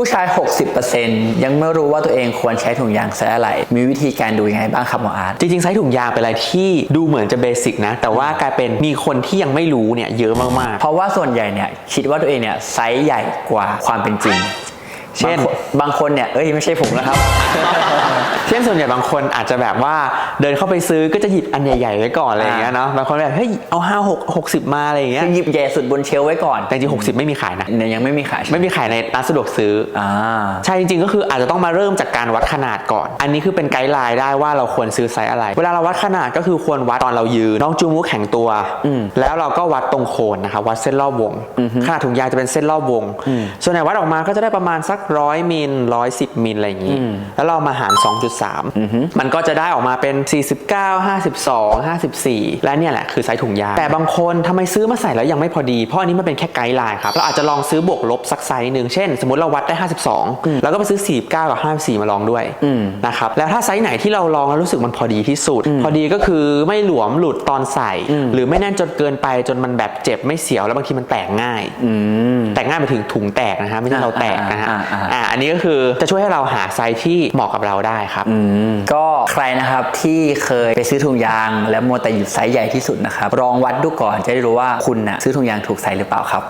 ผู้ชาย 60%ยังไม่รู้ว่าตัวเองควรใช้ถุงยางไซส์อะไร มีวิธีการดูยังไงบ้างครับหมออาร์ตจริงๆไซส์ถุงยางเป็นอะไรที่ดูเหมือนจะเบสิกนะ แต่ว่ากลายเป็นมีคนที่ยังไม่รู้เนี่ยเยอะมากเพราะว่าส่วนใหญ่เนี่ยคิดว่าตัวเองเนี่ยไซส์ใหญ่กว่าความเป็นจริง เช่นบางคนบางคนเนี่ยเอ้ยไม่ใช่ผมนะครับๆเช่นส่วนใหญ่บางคนอาจจะแบบว่าเดินเข้าไปซื้อก็จะหยิบอันใหญ่ๆไว้ก่อนอะไรอย่างเงี้ยเนาะบางคนแบบเฮ้ยเอาห้าหกหกสิบมาอะไรอย่างเงี้ยคือหยิบใหญ่สุดบนเชลฟ์ไว้ก่อนแต่จริงหกสิบไม่มีขายนะเนี่ยยังไม่มีขายใช่ไหมไม่มีขายในร้านสะดวกซื้ออ่าใช่จริงๆก็คืออาจจะต้องมาเริ่มจากการวัดขนาดก่อน อันนี้คือเป็นไกด์ไลน์ได้ว่าเราควรซื้อไซส์อะไร เวลาเราวัดขนาดก็คือควรวัดตอนเรายืนน้องจูงมุกแข็งตัวแล้วเราก็วัดตรงโคนนะคะวัดเส้นรอบวงขนาดถุงยางจะเป็นเส้นรอบวง ส่วนใหญ่วัดออกมาก็จะได้ประมาณสักร้อยมิลร้อยสิบมิลอะไรอย่างนี้ แล้วเรามาหาร 2.3 มันก็จะได้ออกมาเป็น 49 52 54 และเนี่ยแหละคือไซส์ถุงยาง แต่บางคนทำไมซื้อมาใส่แล้วยังไม่พอดี เพราะอันนี้มันเป็นแค่ไกด์ไลน์ครับ เราอาจจะลองซื้อบวกลบสักไซส์หนึ่งเช่น สมมติเราวัดได้ 52 แล้วก็ไปซื้อ 49 กับ 54 มาลองด้วยนะครับแล้วถ้าไซส์ไหนที่เราลองแล้วรู้สึกมันพอดีที่สุด พอดีก็คือไม่หลวมหลุดตอนใส่ หรือไม่แน่นจนเกินไปจนมันแบบเจ็บไม่เสียวแล้วบางทีมันแตกง่ายแตกง่ายไปถึงถุงแตกนะฮะไม่ใช่เราแตกนะฮะอ่าอ่าอ่าอ่าอันนี้ก็คือจะช่วยให้เราหาไซส์ที่เหมาะกับเราได้ครับก็ใครนะครับที่เคยไปซื้อถุงยาง แล้วมัวแต่หยิบไซส์ใหญ่ที่สุดนะครับลองวัดดูก่อนจะได้รู้ว่าคุณนะซื้อถุงยางถูกไซส์หรือเปล่าครับ